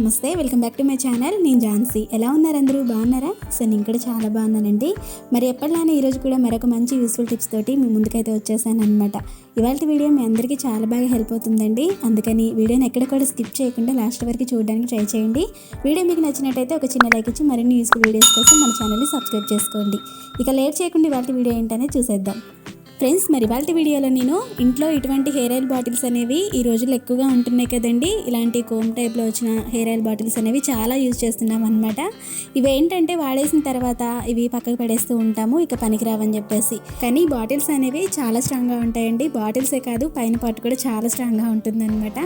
నమస్తే welcome back to my channel. నేను ఝాన్సీ. ఎలా ఉన్నారు అందరూ? బాగున్నారా? సో నేను కూడా చాలా బాగున్నానండి. మరి ఎప్పటిలానే ఈరోజు కూడా మరొక మంచి యూస్ఫుల్ టిప్స్ తోటి మీ ముందుకైతే వచ్చేసాను అనమాట ఇవాళ వీడియో మీ అందరికీ చాలా బాగా హెల్ప్ అవుతుందండి. అందుకని వీడియోని ఎక్కడ కూడా స్కిప్ చేయకుండా లాస్ట్ వరకు చూడడానికి ట్రై చేయండి. వీడియో మీకు నచ్చినట్టయితే ఒక చిన్న లైక్ ఇచ్చి మరిన్ని యూస్ఫుల్ వీడియోస్ కోసం మన ఛానల్ని సబ్స్క్రైబ్ చేసుకోండి. ఇక లేట్ చేయకుండా ఇవాళ వీడియో ఏంటనేది చూసేద్దాం. ఫ్రెండ్స్ మరి వాళ్ళ వీడియోలో నేను ఇంట్లో ఇటువంటి హెయిర్ ఆయిల్ బాటిల్స్ అనేవి ఈ రోజుల్లో ఎక్కువగా ఉంటున్నాయి కదండి. ఇలాంటి కోమ్ టైప్లో వచ్చిన హెయిర్ ఆయిల్ బాటిల్స్ అనేవి చాలా యూజ్ చేస్తున్నాం అనమాట ఇవి ఏంటంటే వాడేసిన తర్వాత ఇవి పక్కకు పడేస్తూ ఉంటాము ఇక పనికిరావని చెప్పేసి. కానీ బాటిల్స్ అనేవి చాలా స్ట్రాంగ్గా ఉంటాయండి. బాటిల్సే కాదు పైన పాటు కూడా చాలా స్ట్రాంగ్గా ఉంటుందన్నమాట.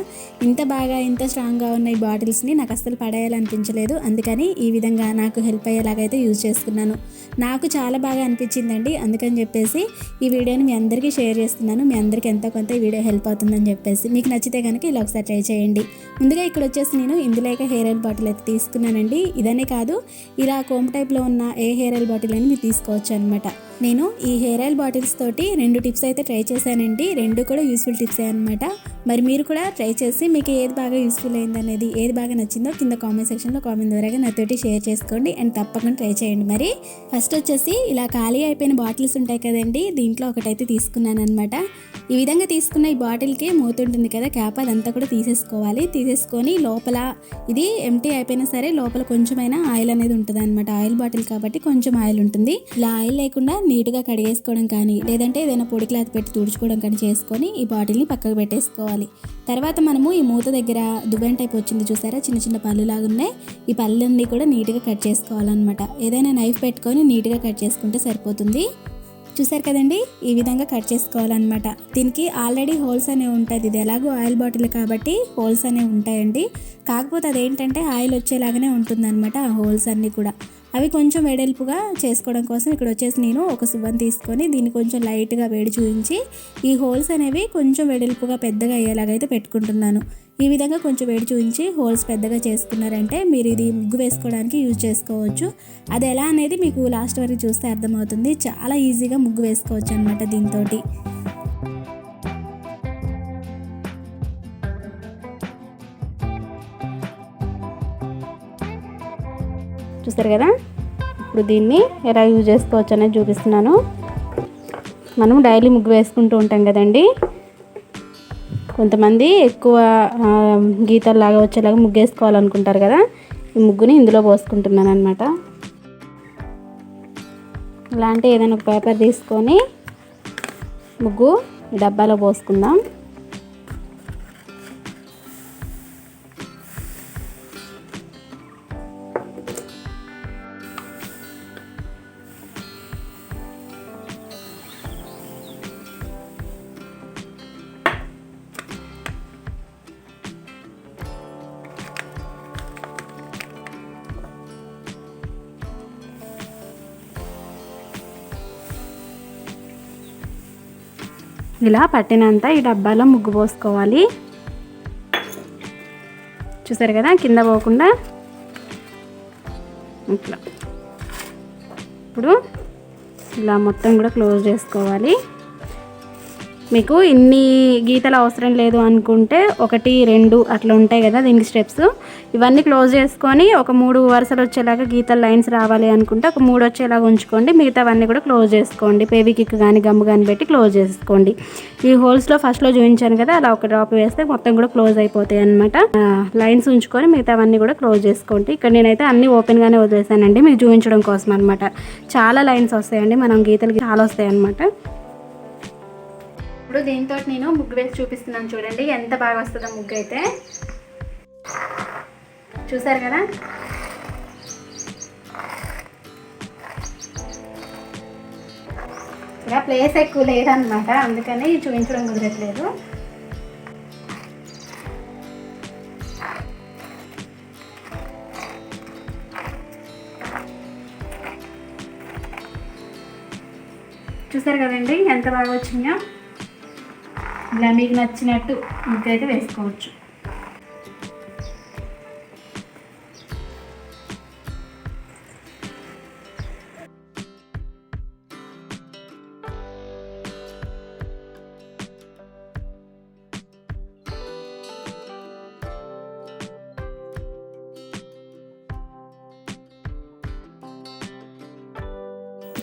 ఇంత బాగా ఇంత స్ట్రాంగ్గా ఉన్న ఈ బాటిల్స్ని నాకు అస్సలు పడేయాలనిపించలేదు. అందుకని ఈ విధంగా నాకు హెల్ప్ అయ్యేలాగైతే యూజ్ చేసుకున్నాను. నాకు చాలా బాగా అనిపించిందండి. అందుకని చెప్పేసి ఈ వీడియోని మీ అందరికీ షేర్ చేస్తున్నాను. మీ అందరికీ ఎంతో కొంత ఈ వీడియో హెల్ప్ అవుతుందని చెప్పేసి మీకు నచ్చితే కనుక ఇలా ఒకసారి ట్రై చేయండి. ముందుగా ఇక్కడ వచ్చేసి నేను ఇందులో హెయిర్ ఆయిల్ బాటిల్ అయితే తీసుకున్నానండి. ఇదనే కాదు ఇలా కోమ్ టైప్లో ఉన్న ఏ హెయిర్ ఆయిల్ బాటిల్ అని మీరు తీసుకోవచ్చు అనమాట నేను ఈ హెయిర్ ఆయిల్ బాటిల్స్ తోటి రెండు టిప్స్ అయితే ట్రై చేశానండి. రెండు కూడా యూస్ఫుల్ టిప్సే అనమాట మరి మీరు కూడా ట్రై చేసి మీకు ఏది బాగా యూస్ఫుల్ అయింది అనేది ఏది బాగా నచ్చిందో కింద కామెంట్ సెక్షన్లో కామెంట్ ద్వారా నాతోటి షేర్ చేసుకోండి అండ్ తప్పకుండా ట్రై చేయండి. మరి ఫస్ట్ వచ్చేసి ఇలా ఖాళీ అయిపోయిన బాటిల్స్ ఉంటాయి కదండి దీంట్లో ఒకటైతే తీసుకున్నాను అనమాట ఈ విధంగా తీసుకున్న ఈ బాటిల్కి మూత ఉంటుంది కదా క్యాప్ అదంతా కూడా తీసేసుకోవాలి. తీసేసుకొని లోపల ఇది ఎంటీ అయిపోయినా సరే లోపల కొంచెమైనా ఆయిల్ అనేది ఉంటుంది అనమాట ఆయిల్ బాటిల్ కాబట్టి కొంచెం ఆయిల్ ఉంటుంది. ఇలా ఆయిల్ లేకుండా నీట్గా కడిగేసుకోవడం కానీ లేదంటే ఏదైనా పొడి క్లాత్ పెట్టి తుడుచుకోవడం కానీ చేసుకొని ఈ బాటిల్ని పక్కకు పెట్టేసుకోవాలి. తర్వాత మనము ఈ మూత దగ్గర దువ్వెన టైప్ వచ్చింది చూసారా? చిన్న చిన్న పళ్ళు లాగా ఉన్నాయి. ఈ పళ్ళన్నీ కూడా నీట్గా కట్ చేసుకోవాలన్నమాట. ఏదైనా నైఫ్ పెట్టుకొని నీట్గా కట్ చేసుకుంటే సరిపోతుంది. చూసారు కదండి? ఈ విధంగా కట్ చేసుకోవాలన్నమాట. దీనికి ఆల్రెడీ హోల్స్ అనేవి ఉంటుంది. ఇది ఎలాగో ఆయిల్ బాటిల్ కాబట్టి హోల్స్ అనేవి ఉంటాయండి. కాకపోతే అదేంటంటే ఆయిల్ వచ్చేలాగానే ఉంటుందన్నమాట ఆ హోల్స్ అన్నీ కూడా. అవి కొంచెం వెడల్పుగా చేసుకోవడం కోసం ఇక్కడ వచ్చేసి నేను ఒక శుభం తీసుకొని దీన్ని కొంచెం లైట్గా వేడి చూపించి ఈ హోల్స్ అనేవి కొంచెం వెడల్పుగా పెద్దగా అయ్యేలాగైతే పెట్టుకుంటున్నాను. ఈ విధంగా కొంచెం వేడి చూపించి హోల్స్ పెద్దగా చేసుకున్నారంటే మీరు ఇది ముగ్గు వేసుకోవడానికి యూజ్ చేసుకోవచ్చు. అది ఎలా అనేది మీకు లాస్ట్ వరకు చూస్తే అర్థమవుతుంది. చాలా ఈజీగా ముగ్గు వేసుకోవచ్చు అనమాట దీంతో చూస్తారు కదా? ఇప్పుడు దీన్ని ఎలా యూజ్ చేసుకోవచ్చు అనేది చూపిస్తున్నాను. మనం డైలీ ముగ్గు వేసుకుంటూ ఉంటాం కదండి. కొంతమంది ఎక్కువ ఆ, గీతల్లాగా వచ్చేలాగా ముగ్గు వేసుకోవాలనుకుంటారు కదా? ఈ ముగ్గుని ఇందులో పోసుకుంటున్నాను అనమాట ఇలాంటి ఏదైనా ఒక పేపర్ తీసుకొని ముగ్గు డబ్బాలో పోసుకుందాం. ఇలా పట్టినంత ఈ డబ్బాలో ముగ్గు పోసుకోవాలి. చూసారు కదా కింద పోకుండా ఇట్లా. ఇప్పుడు ఇలా మొత్తం కూడా క్లోజ్ చేసుకోవాలి. మీకు ఇన్ని గీతలు అవసరం లేదు అనుకుంటే ఒకటి రెండు అట్లా ఉంటాయి కదా దీనికి స్టెప్స్. ఇవన్నీ క్లోజ్ చేసుకొని ఒక మూడు వరుసలు వచ్చేలాగా గీతల లైన్స్ రావాలి అనుకుంటే ఒక మూడు వచ్చేలాగా ఉంచుకోండి. మిగతావన్నీ కూడా క్లోజ్ చేసుకోండి. పేవికిక్ కానీ గమ్ము కానీ పెట్టి క్లోజ్ చేసుకోండి. ఈ హోల్స్లో ఫస్ట్లో చూపించాను కదా అలా ఒక డ్రాప్ వేస్తే మొత్తం కూడా క్లోజ్ అయిపోతాయి అనమాట లైన్స్ ఉంచుకొని మిగతావన్నీ కూడా క్లోజ్ చేసుకోండి. ఇక్కడ నేనైతే అన్నీ ఓపెన్గానే వదిలేసానండి మీకు చూపించడం కోసం అనమాట చాలా లైన్స్ వస్తాయండి మనం గీతలు చాలా వస్తాయి అనమాట ఇప్పుడు దీంతో నేను ముగ్గు వేసి చూపిస్తున్నాను చూడండి ఎంత బాగా వస్తుందో ముగ్గు అయితే చూసారు కదా? ఇక్కడ ప్లేస్ ఎక్కువ లేదనమాట అందుకని చూపించడం కుదరట్లేదు. చూసారు కదండి? ఎంత బాగా వచ్చిందో? ఇలా మీకు నచ్చినట్టు ముగ్గు అయితే వేసుకోవచ్చు.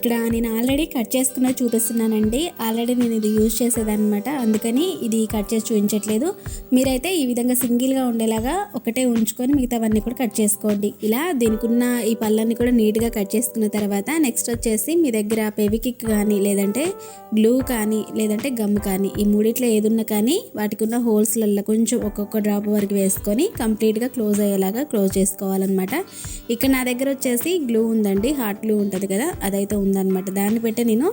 ఇక్కడ నేను ఆల్రెడీ కట్ చేసుకున్న చూపిస్తున్నానండి. ఆల్రెడీ నేను ఇది యూజ్ చేసేదనమాట అందుకని ఇది కట్ చేసి చూపించట్లేదు. మీరైతే ఈ విధంగా సింగిల్గా ఉండేలాగా ఒకటే ఉంచుకొని మిగతావన్నీ కూడా కట్ చేసుకోండి. ఇలా దీనికి ఉన్న ఈ పళ్ళన్ని కూడా నీట్గా కట్ చేసుకున్న తర్వాత నెక్స్ట్ వచ్చేసి మీ దగ్గర పెవికిక్ కానీ లేదంటే గ్లూ కానీ లేదంటే గమ్ కానీ ఈ మూడిట్లో ఏదున్నా కానీ వాటికి ఉన్న హోల్స్లలో కొంచెం ఒక్కొక్క డ్రాప్ వరకు వేసుకొని కంప్లీట్గా క్లోజ్ అయ్యేలాగా క్లోజ్ చేసుకోవాలన్నమాట. ఇక్కడ నా దగ్గర వచ్చేసి గ్లూ ఉందండి. హాట్ గ్లూ ఉంటుంది కదా అదైతే ఉందన్నమాట. దాన్ని పెట్టి నేను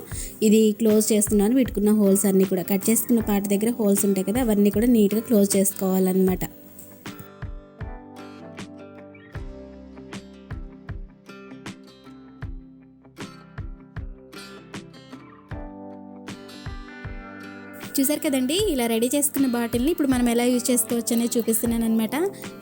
ఇది క్లోజ్ చేస్తున్నాను. పెట్టుకున్న హోల్స్ అన్నీ కూడా. కట్ చేసుకున్న పార్ట్ దగ్గర హోల్స్ ఉంటాయి కదా అవన్నీ కూడా నీట్గా క్లోజ్ చేసుకోవాలన్నమాట. చూసారు కదండి? ఇలా రెడీ చేసుకున్న బాటిల్ని ఇప్పుడు మనం ఎలా యూజ్ చేసుకోవచ్చు అనేది చూపిస్తున్నాను అనమాట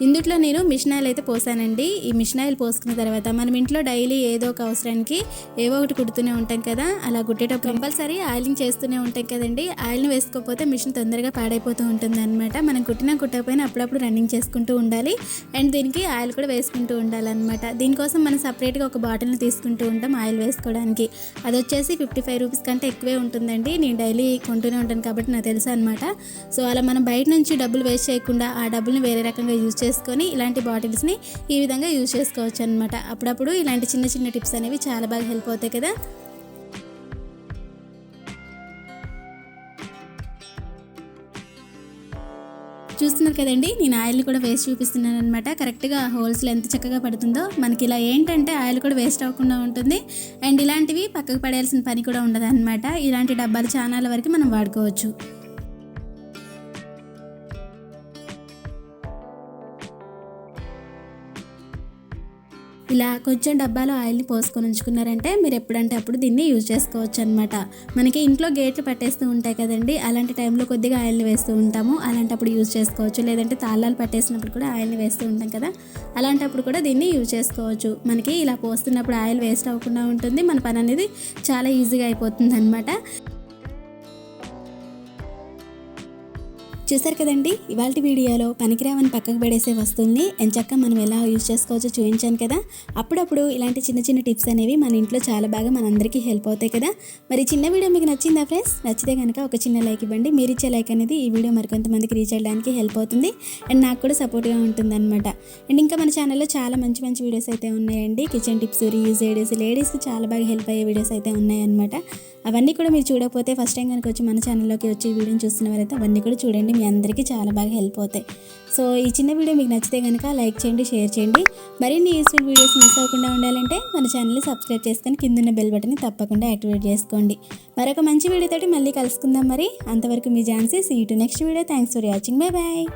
ఇందుట్లో నేను మిషన్ ఆయిల్ అయితే పోసానండి. ఈ మిషన్ ఆయిల్ పోసుకున్న తర్వాత మనం ఇంట్లో డైలీ ఏదో ఒక అవసరానికి ఏవో ఒకటి కుడుతూనే ఉంటాం కదా? అలా కుట్టేటప్పుడు కంపల్సరీ ఆయిలింగ్ చేస్తూనే ఉంటాం కదండి. ఆయిల్ని వేసుకోకపోతే మిషన్ తొందరగా పాడైపోతూ ఉంటుంది అనమాట మనం కుట్టినా కుట్టకపోయినా అప్పుడప్పుడు రన్నింగ్ చేసుకుంటూ ఉండాలి. అండ్ దీనికి ఆయిల్ కూడా వేసుకుంటూ ఉండాలన్నమాట. దీనికోసం మనం సపరేట్గా ఒక బాటిల్ని తీసుకుంటూ ఉంటాం ఆయిల్ వేసుకోవడానికి. అది వచ్చేసి ఫిఫ్టీ ఫైవ్ రూపీస్ కంటే ఎక్కువే ఉంటుందండి. నేను డైలీ కొంటూనే ఉంటాను కాబట్టి నాకు తెలుసు అనమాట సో అలా మనం బయట నుంచి డబ్బులు వేస్ట్ చేయకుండా ఆ డబ్బుల్ని వేరే రకంగా యూజ్ చేసుకొని ఇలాంటి బాటిల్స్ని ఈ విధంగా యూజ్ చేసుకోవచ్చు అనమాట అప్పుడప్పుడు ఇలాంటి చిన్న చిన్న టిప్స్ అనేవి చాలా బాగా హెల్ప్ అవుతాయి కదా. చూస్తున్నారు కదండి నేను ఆయిల్ కూడా వేస్ట్ చూపిస్తున్నాను అనమాట కరెక్ట్గా హోల్స్లో ఎంత చక్కగా పడుతుందో మనకి ఇలా ఏంటంటే ఆయిల్ కూడా వేస్ట్ అవ్వకుండా ఉంటుంది. అండ్ ఇలాంటివి పక్కకు పడేయాల్సిన పని కూడా ఉండదు అనమాట ఇలాంటి డబ్బాలు చాలా వరకు మనం వాడుకోవచ్చు. ఇలా కొంచెం డబ్బాలో ఆయిల్ని పోసుకొని ఉంచుకున్నారంటే మీరు ఎప్పుడంటే అప్పుడు దీన్ని యూజ్ చేసుకోవచ్చు అనమాట మనకి ఇంట్లో గేట్లు పట్టేస్తూ ఉంటాయి కదండి అలాంటి టైంలో కొద్దిగా ఆయిల్ని వేస్తూ ఉంటాము. అలాంటప్పుడు యూజ్ చేసుకోవచ్చు. లేదంటే తాళాలు పట్టేసినప్పుడు కూడా ఆయిల్ని వేస్తూ ఉంటాం కదా. అలాంటప్పుడు కూడా దీన్ని యూజ్ చేసుకోవచ్చు. మనకి ఇలా పోస్తున్నప్పుడు ఆయిల్ వేస్ట్ అవ్వకుండా ఉంటుంది. మన పని అనేది చాలా ఈజీగా అయిపోతుంది అనమాట చూసారు కదండి? ఇవాళ వీడియోలో పనికిరావని పక్కకు పడేసే వస్తువుల్ని ఎంచక్క మనం ఎలా యూజ్ చేసుకోవచ్చో చూపించాను కదా? అప్పుడప్పుడు ఇలాంటి చిన్న చిన్న టిప్స్ అనేవి మన ఇంట్లో చాలా బాగా మనందరికీ హెల్ప్ అవుతాయి కదా? మరి చిన్న వీడియో మీకు నచ్చిందా ఫ్రెండ్స్? నచ్చితే కనుక ఒక చిన్న లైక్ ఇవ్వండి. మీరు ఇచ్చే లైక్ అనేది ఈ వీడియో మరికొంతమందికి రీచ్ అయ్యడానికి హెల్ప్ అవుతుంది. అండ్ నాకు కూడా సపోర్ట్గా ఉంటుంది అనమాట అండ్ ఇంకా మన ఛానల్లో చాలా మంచి మంచి వీడియోస్ అయితే ఉన్నాయండి. కిచెన్ టిప్స్ రీయూజ్ ఐడియాస్ లేడీస్కి చాలా బాగా హెల్ప్ అయ్యే వీడియోస్ అయితే ఉన్నాయన్నమాట. అవన్నీ కూడా మీరు చూడకపోతే ఫస్ట్ టైం కనుక వచ్చి మన ఛానల్లోకి వచ్చి వీడియోని చూస్తున్న వారైతే అవన్నీ కూడా చూడండి. మీ అందరికీ చాలా బాగా హెల్ప్ అవుతాయి. సో ఈ చిన్న వీడియో మీకు నచ్చితే కనుక లైక్ చేయండి షేర్ చేయండి. మరిన్ని యూస్ఫుల్ వీడియోస్ మిస్ అవ్వకుండా ఉండాలంటే మన ఛానల్ని సబ్స్క్రైబ్ చేసుకొని కింద బెల్ బటన్ని తప్పకుండా యాక్టివేట్ చేసుకోండి. మరొక మంచి వీడియోతోటి మళ్ళీ కలుసుకుందాం మరి. అంతవరకు మీ Jhansi see to next video thanks for watching bye bye